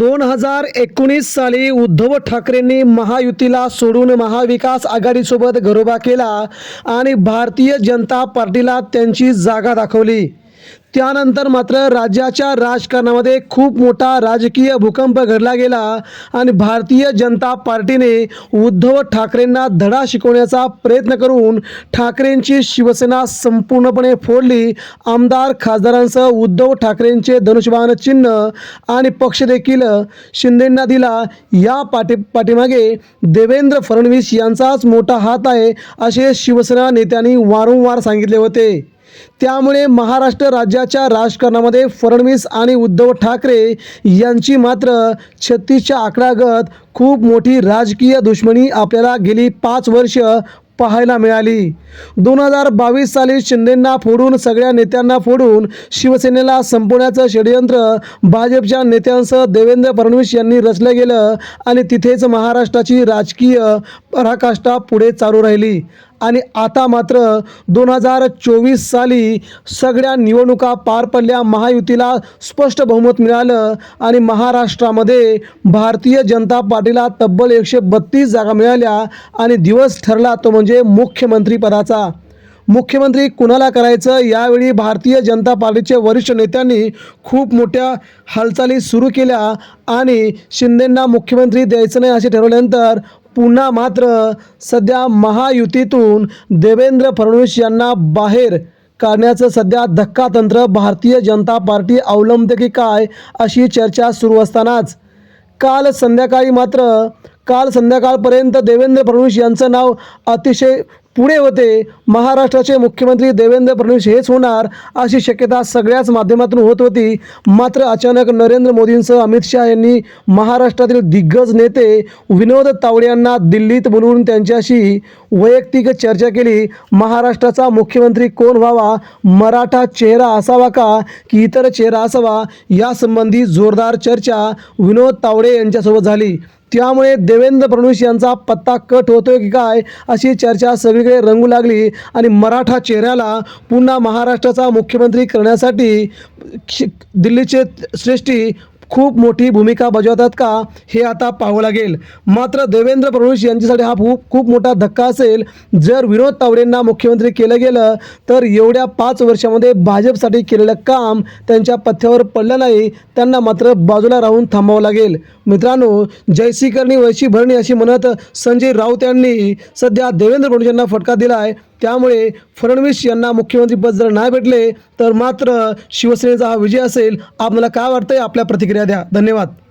दोन हजार एकोणीस साली उद्धव ठाकरेंनी महायुतीला सोडून महाविकास आघाडीसोबत घरोबा केला आणि भारतीय जनता पार्टीला त्यांची जागा दाखवली. त्यानंतर मात्र राज्याच्या राजकारणामध्ये खूप मोठा राजकीय भूकंप घडला गेला आणि भारतीय जनता पार्टीने उद्धव ठाकरेंना धडा शिकवण्याचा प्रयत्न करून ठाकरेंची शिवसेना संपूर्णपणे फोडली. आमदार खासदारांसह उद्धव ठाकरेंचे धनुष्यबाण चिन्ह आणि पक्ष देखील शिंदेंना दिला. या पाठी पाठीमागे देवेंद्र फडणवीस यांचाच मोठा हात आहे असे शिवसेना नेत्यांनी वारंवार सांगितले होते. त्यामुळे महाराष्ट्र राज्याच्या राजकारणामध्ये फडणवीस आणि उद्धव ठाकरे यांची मात्र छत्तीसच्या आकड्यागत खूप मोठी राजकीय दुश्मनी आपल्याला गेली पाच वर्ष पाहायला मिळाली. दोन हजार बावीस साली शिंदेंना फोडून सगळ्या नेत्यांना फोडून शिवसेनेला संपवण्याचं षडयंत्र भाजपच्या नेत्यांसह देवेंद्र फडणवीस यांनी रचलं गेलं आणि तिथेच महाराष्ट्राची राजकीय पराकाष्ठा पुढे चालू राहिली. आणि आता मात्र दोन हजार चोवीस साली सगळ्या निवडणुका पार पडल्या. महायुतीला स्पष्ट बहुमत मिळालं आणि महाराष्ट्रामध्ये भारतीय जनता पार्टीला तब्बल एकशे बत्तीस जागा मिळाल्या आणि दिवस ठरला तो म्हणजे मुख्यमंत्रीपदाचा मुख्यमंत्री कुणाला करायचं? यावेळी भारतीय जनता पार्टीचे वरिष्ठ नेत्यांनी खूप मोठ्या हालचाली सुरू केल्या आणि शिंदेंना मुख्यमंत्री द्यायचं नाही असे ठरवल्यानंतर पुन्हा मात्र सध्या महायुतीतून देवेंद्र फडणवीस यांना बाहेर काढण्याचं सध्या धक्कातंत्र भारतीय जनता पार्टी अवलंबते की काय अशी चर्चा सुरू असतानाच. काल संध्याकाळी मात्र काल संध्याकाळपर्यंत देवेंद्र फडणवीस यांचं नाव अतिशय पुढे होते. महाराष्ट्राचे मुख्यमंत्री देवेंद्र फडणवीस हेच होणार अशी शक्यता सगळ्याच माध्यमातून होत होती. मात्र अचानक नरेंद्र मोदींसह अमित शहा यांनी महाराष्ट्रातील दिग्गज नेते विनोद तावडे यांना दिल्लीत बोलवून त्यांच्याशी वैयक्तिक चर्चा केली. महाराष्ट्राचा मुख्यमंत्री कोण व्हावा? मराठा चेहरा असावा का? की इतर चेहरा असावा? यासंबंधी जोरदार चर्चा विनोद तावडे यांच्यासोबत झाली. त्यामुळे देवेंद्र फडणवीस यांचा पत्ता कट होतोय की काय अशी चर्चा सगळीकडे रंगू लागली आणि मराठा चेहऱ्याला पुन्हा महाराष्ट्राचा मुख्यमंत्री करण्यासाठी शि- दिल्लीचे श्रेष्ठी खूप मोठी भूमिका बजावतात का हे आता पाहावं लागेल. मात्र देवेंद्र फडणवीस यांच्यासाठी हा खूप खूप मोठा धक्का असेल. जर विनोद तावडेंना मुख्यमंत्री केलं गेलं तर एवढ्या पाच वर्षामध्ये भाजपसाठी केलेलं काम त्यांच्या पथ्यावर पडलं नाही. त्यांना मात्र बाजूला राहून थांबावं लागेल. मित्रांनो जयसी करणी वैशी भरणी अशी म्हणत संजय राऊत यांनी सध्या देवेंद्र फडणवीस यांना फटका दिला आहे त्यामुळे फडणवीस यांना मुख्यमंत्रीपद जर नाही भेटले तर मात्र शिवसेनेचा हा विजय असेल. आपल्याला काय वाटतंय? आपल्या प्रतिक्रिया प्रतिक्रिया द्या. धन्यवाद.